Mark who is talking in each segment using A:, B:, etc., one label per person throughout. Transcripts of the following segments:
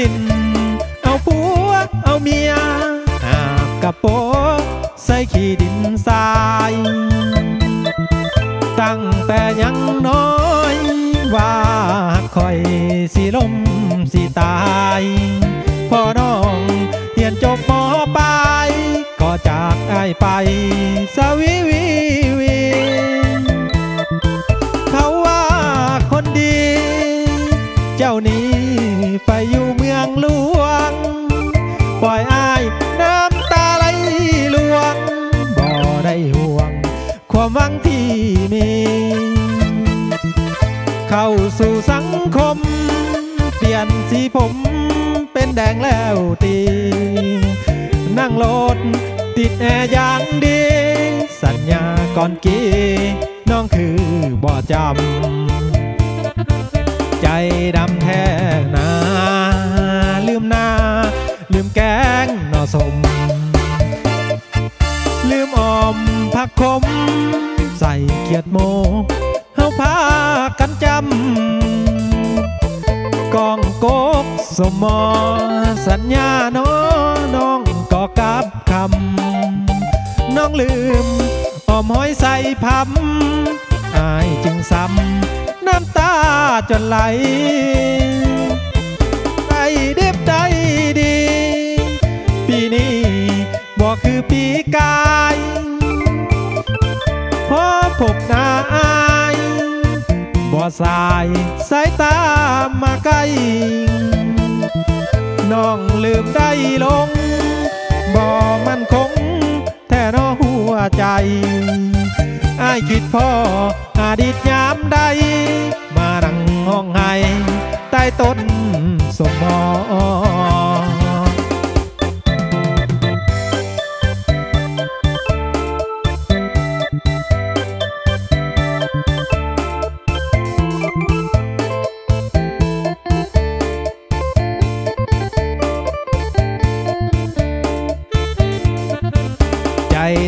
A: ดิน เอาผัว เอาเมียหาบกระโปงใส่ขี้ดินทราย ตั้งแต่ยังน้อยว่าคอยสิลมสิตายพ่อน้องเรียนจบมปลายก็จากไอไปสวิวีวีเขาว่าคนดี เจ้านี้ไปอยู่ เมืองหลวง ปล่อยอายน้ำตาไหลลวง บ่ได้ห่วง ความหวังที่มี เข้าสู่สังคม เปลี่ยนสีผมเป็นแดงแล้วตี นั่งรถติดแอร์อย่างดี สัญญาก่อนกี่น้องคือบ่จำ ใจดำแท้ักขมใส่เกียดโมเฮาพากันจำกองโกกสมอ สัญญาน้อน้องก็กับคำน้องลืมออมห้อยใส่พัมอายจึงซ้ำน้ำตาจนไหลได้เด็บได้ดี ปีนี้บอกคือปีกา อสายสายตามาใกล้น้องลืมได้ลง บ่มันคง แท่นอหัวใจอายคิดพ่ออดีตยามใด มารังห้องไห้ใต้ต้นสมอ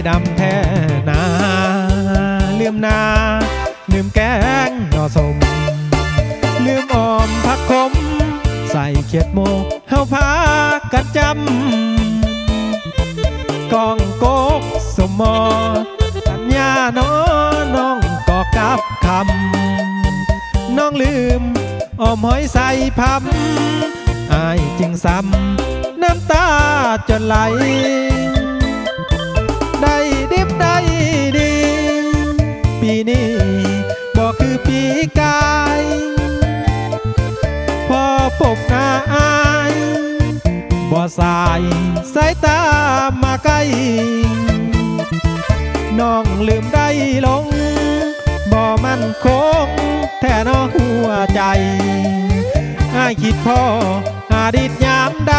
A: ดำแท้นาลืมนา ลืมแกงหน่อสม ลืมออมผักขม ใส่เขียดโมเฮาพากันจำกองโกกสมมอสัญญาน้อน้องก็กับคำน้องลืมออมหอยใส่พัมอายจึงซ้ำน้ำตาจนไหล กคือปีกายพอพบหน้าอายบ่สายสายตามาใกล้น้องลืมได้ลงบ่มันคงแท้นอหัวใจอายคิดพ่ออาดิตยามใด